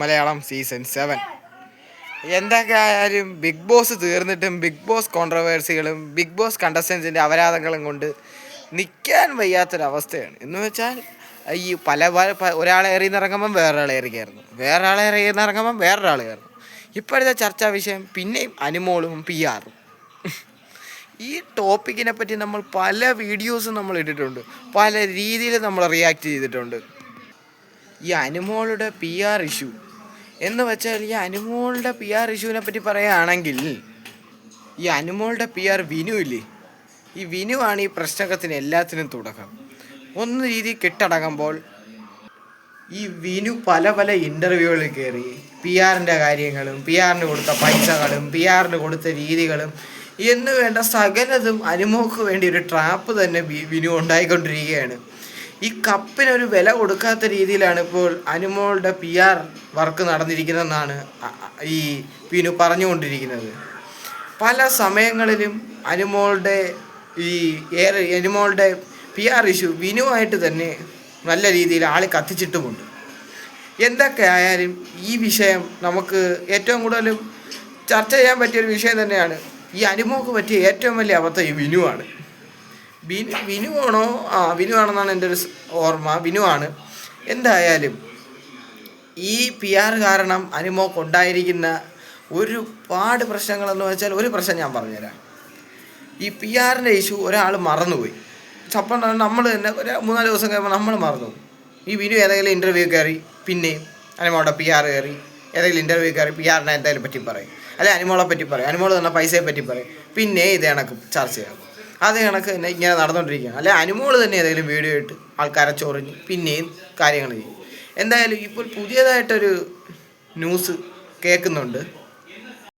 Malayalam season seven എന്തൊക്കെ ആയാലും Bigg Boss തീർന്നിട്ടും ബിഗ് ബോസ് കോൺട്രവേഴ്സികളും ബിഗ് ബോസ് കണ്ടസ്റ്റൻസിന്റെ അപരാധങ്ങളും കൊണ്ട് നിൽക്കാൻ വയ്യാത്തൊരവസ്ഥയാണ്. എന്ന് വെച്ചാൽ ഈ പല പല ഒരാളെ എറിയുന്നിറങ്ങുമ്പം വേറൊരാളെ എറി കയറുന്നു വേറൊരാളെ എറിയുന്നിറങ്ങുമ്പം വേറൊരാൾ കയറുന്നു. ഇപ്പോഴത്തെ ചർച്ചാ വിഷയം പിന്നെയും അനുമോളും പി ആറും ഈ ടോപ്പിക്കിനെ പറ്റി നമ്മൾ പല വീഡിയോസും നമ്മൾ ഇട്ടിട്ടുണ്ട്. പല രീതിയിൽ നമ്മൾ റിയാക്ട് ചെയ്തിട്ടുണ്ട്. ഈ അനുമോളുടെ പി ആർ ഇഷ്യൂ എന്ന് വെച്ചാൽ ഈ അനുമോളുടെ പി ആർ ഇഷ്യൂവിനെ പറ്റി പറയുകയാണെങ്കിൽ ഈ അനുമോളുടെ പി ആർ വിനു ഇല്ലേ? ഈ വിനു ആണ് ഈ പ്രശ്നത്തിന് എല്ലാത്തിനും തുടക്കം. ഒന്ന് രീതി കെട്ടടങ്ങുമ്പോൾ ഈ വിനു പല പല ഇന്റർവ്യൂകളിൽ കയറി പി ആറിന്റെ കാര്യങ്ങളും പി ആറിന് കൊടുത്ത പൈസകളും പി ആറിന് കൊടുത്ത രീതികളും എന്ന് വേണ്ട സകലതും അനുമോക്ക് വേണ്ടി ഒരു ട്രാപ്പ് തന്നെ വിനു ഉണ്ടായിക്കൊണ്ടിരിക്കുകയാണ്. ഈ കപ്പിനൊരു വില കൊടുക്കാത്ത രീതിയിലാണ് ഇപ്പോൾ അനുമോളുടെ പി ആർ വർക്ക് നടന്നിരിക്കുന്നതെന്നാണ് ഈ വിനു പറഞ്ഞുകൊണ്ടിരിക്കുന്നത്. പല സമയങ്ങളിലും അനുമോളുടെ ഈ ഏറെ അനുമോളുടെ പി ആർ ഇഷ്യൂ വിനുവായിട്ട് തന്നെ നല്ല രീതിയിൽ ആളെ കത്തിച്ചിട്ടുമുണ്ട്. എന്തൊക്കെ ആയാലും ഈ വിഷയം നമുക്ക് ഏറ്റവും കൂടുതൽ ചർച്ച ചെയ്യാൻ പറ്റിയ ഒരു വിഷയം തന്നെയാണ് ഈ അനുമോക്ക് പറ്റിയ ഏറ്റവും വലിയ അബദ്ധം ഈ വിനുവാണ്. വിനു വിനുവാണോ ആ വിനു ആണെന്നാണ് എന്റെ ഒരു ഓർമ്മ. ഓർമ്മ വിനുവാണ് എന്തായാലും ഈ പി ആർ കാരണം അനുമോക്ക് ഉണ്ടായിരിക്കുന്ന ഒരുപാട് പ്രശ്നങ്ങളെന്ന് വെച്ചാൽ ഒരു പ്രശ്നം ഞാൻ പറഞ്ഞുതരാം. ഈ പി ആറിന്റെ ഇഷ്യൂ ഒരാൾ മറന്നുപോയി. അപ്പം നമ്മൾ തന്നെ ഒരു മൂന്നാൽ ദിവസം കഴിയുമ്പോൾ നമ്മൾ മറന്നു. ഈ വിനു ഏതെങ്കിലും ഇന്റർവ്യൂ കയറി പിന്നെ അനുമോളുടെ പി ആർ കയറി ഏതെങ്കിലും ഇന്റർവ്യൂ കയറി പി ആറിനെ എന്തായാലും പറ്റി പറയും. അല്ലെ അനുമോളെ പറ്റി പറയും. അനുമോൾ തന്നെ പൈസയെ പറ്റി പറയും. പിന്നെ ഇത് കണക്ക് ചർച്ച ചെയ്യാം അത് കണക്ക് തന്നെ ഇങ്ങനെ നടന്നുകൊണ്ടിരിക്കുകയാണ് അല്ലെ അനുമോൾ തന്നെ ഏതെങ്കിലും വീഡിയോ ഇട്ട് ആൾക്കാരെ ചൊറിഞ്ഞ് പിന്നെയും കാര്യങ്ങൾ ചെയ്യും. എന്തായാലും ഇപ്പോൾ പുതിയതായിട്ടൊരു ന്യൂസ് കേൾക്കുന്നുണ്ട്.